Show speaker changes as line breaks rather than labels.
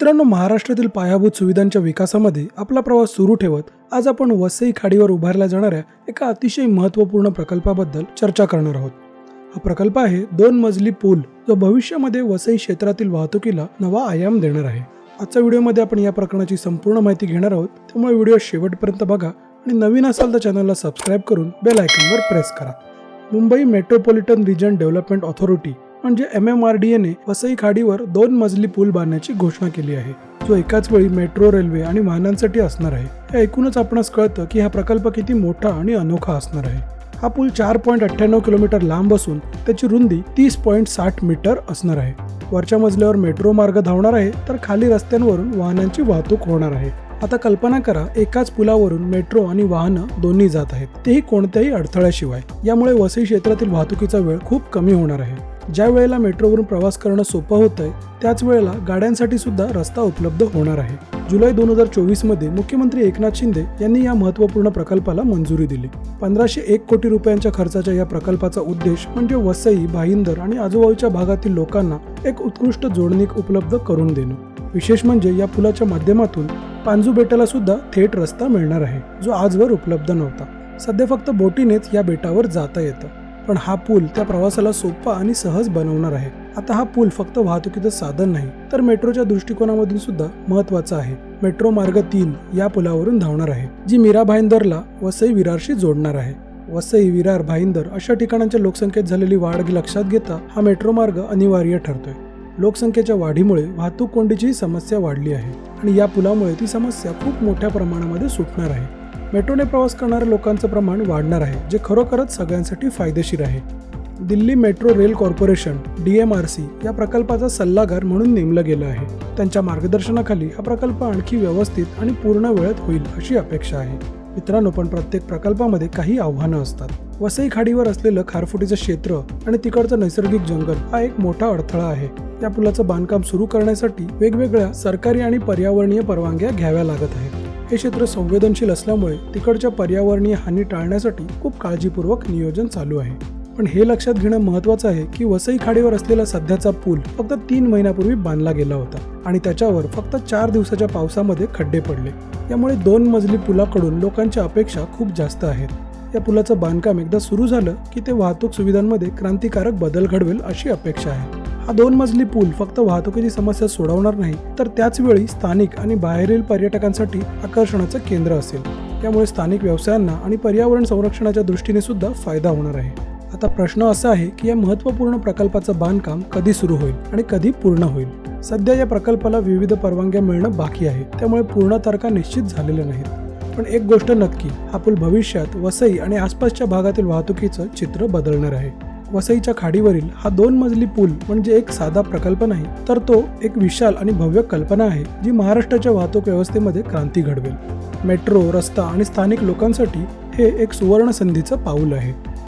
मित्रांनो महाराष्ट्रातील पायाभूत सुविधांच्या विकासामध्ये आपला प्रवास सुरू ठेवत आज आपण वसई खाडीवर उभारल्या जाणाऱ्या एका अतिशय महत्त्वपूर्ण प्रकल्पाबद्दल चर्चा करणार आहोत. हा प्रकल्प आहे दोन मजली पूल जो भविष्यामध्ये वसई क्षेत्रातील वाहतुकीला नवा आयाम देणार आहे. आजच्या व्हिडिओमध्ये आपण या प्रकरणाची संपूर्ण माहिती घेणार आहोत. त्यामुळे व्हिडिओ शेवटपर्यंत बघा आणि नवीन असाल तर चॅनलला सबस्क्राईब करून बेल आयकॉनवर प्रेस करा. Mumbai metropolitan region development authority म्हणजे एम एम आर डी एने वसई खाडीवर दोन मजली पूल बांधण्याची घोषणा केली आहे. जो एकाच वेळी मेट्रो रेल्वे आणि वाहनांसाठी असणार आहे. हे ऐकूनच आपणास कळतं की हा प्रकल्प किती मोठा आणि अनोखा असणार आहे. हा पूल चार पॉईंट अठ्ठ्याण्णव किलोमीटर लांब असून त्याची रुंदी तीस पॉईंट साठ मीटर असणार आहे. वरच्या मजल्यावर मेट्रो मार्ग धावणार आहे तर खाली रस्त्यांवरून वाहनांची वाहतूक होणार आहे. आता कल्पना करा एकाच पुलावरून मेट्रो आणि वाहनं दोन्ही जात आहेत. तेही कोणत्याही अडथळ्याशिवाय. यामुळे वसई क्षेत्रातील वाहतुकीचा वेळ खूप कमी होणार आहे. ज्या वेळेला मेट्रोवरून प्रवास करणं सोपं होतंय त्याच वेळेला गाड्यांसाठी सुद्धा रस्ता उपलब्ध होणार आहे. जुलै दोन हजार चोवीसमध्ये मुख्यमंत्री एकनाथ शिंदे यांनी या महत्त्वपूर्ण प्रकल्पाला मंजुरी दिली. पंधराशे एक कोटी रुपयांच्या खर्चाच्या या प्रकल्पाचा उद्देश म्हणजे वसई भाईंदर आणि आजूबाजूच्या भागातील लोकांना एक उत्कृष्ट जोडणी उपलब्ध करून देणं. विशेष म्हणजे या पुलाच्या माध्यमातून पांजू बेटाला सुद्धा थेट रस्ता मिळणार आहे जो आजवर उपलब्ध नव्हता. सध्या फक्त बोटीनेच या बेटावर जाता येतं. पण हा पूल त्या प्रवासाला सोपा आणि सहज बनवणार आहे. आता हा पूल फक्त वाहतुकीचं साधन नाही तर मेट्रोच्या दृष्टिकोनामधून सुद्धा महत्त्वाचा आहे. मेट्रो मार्ग तीन या पुलावरून धावणार आहे जी मीरा भाईंदरला वसई विरारशी जोडणार आहे. वसई विरार भाईंदर अशा ठिकाणांच्या लोकसंख्येत झालेली वाढ लक्षात घेता हा मेट्रो मार्ग अनिवार्य ठरतोय. लोकसंख्येच्या वाढीमुळे वाहतूक कोंडीची समस्या वाढली आहे आणि या पुलामुळे ती समस्या खूप मोठ्या प्रमाणामध्ये सुटणार आहे. मेट्रोने प्रवास करणाऱ्या लोकांचं प्रमाण वाढणार आहे जे खरोखरच सगळ्यांसाठी फायदेशीर आहे. Delhi metro rail corporation D M R C या प्रकल्पाचा सल्लागार म्हणून नेमलं गेलं आहे. त्यांच्या मार्गदर्शनाखाली हा प्रकल्प आणखी व्यवस्थित आणि पूर्ण वेळेत होईल अशी अपेक्षा आहे. मित्रांनो पण प्रत्येक प्रकल्पामध्ये काही आव्हानं असतात. वसई खाडीवर असलेलं खारफुटीचं क्षेत्र आणि तिकडचं नैसर्गिक जंगल हा एक मोठा अडथळा आहे. या पुलाचं बांधकाम सुरू करण्यासाठी वेगवेगळ्या सरकारी आणि पर्यावरणीय परवानग्या घ्याव्या लागत आहेत. हे क्षेत्र संवेदनशील असल्यामुळे तिकडच्या पर्यावरणीय हानी टाळण्यासाठी खूप काळजीपूर्वक नियोजन चालू आहे. पण हे लक्षात घेणं महत्वाचं आहे की वसई खाडीवर असलेला सध्याचा पूल फक्त तीन महिन्यापूर्वी बांधला गेला होता आणि त्याच्यावर फक्त चार दिवसाच्या पावसामध्ये खड्डे पडले. यामुळे दोन मजली पुलाकडून लोकांच्या अपेक्षा खूप जास्त आहेत. या पुलाचं बांधकाम एकदा सुरू झालं की ते वाहतूक सुविधांमध्ये क्रांतिकारक बदल घडवेल अशी अपेक्षा आहे. हा दोन मजली पूल फक्त वाहतुकीची समस्या सोडवणार नाही तर त्याच वेळी स्थानिक आणि बाहेरील पर्यटकांसाठी आकर्षणाचं केंद्र असेल. त्यामुळे स्थानिक व्यवसायांना आणि पर्यावरण संरक्षणाच्या दृष्टीने सुद्धा फायदा होणार आहे. आता प्रश्न असा आहे की या महत्त्वपूर्ण प्रकल्पाचं बांधकाम कधी सुरू होईल आणि कधी पूर्ण होईल? सध्या या प्रकल्पाला विविध परवानग्या मिळणं बाकी आहे त्यामुळे पूर्ण तारखा निश्चित झालेल्या नाहीत. पण एक गोष्ट नक्की हा पूल भविष्यात वसई आणि आसपासच्या भागातील वाहतुकीचं चित्र बदलणार आहे. वसईच्या खाडीवरील हा दोन मजली पूल म्हणजे एक साधा प्रकल्प नाही तर तो एक विशाल आणि भव्य कल्पना आहे जी महाराष्ट्राच्या वाहतूक व्यवस्थेमध्ये क्रांती घडवेल. मेट्रो रस्ता आणि स्थानिक लोकांसाठी हे एक सुवर्ण संधीचं पाऊल आहे.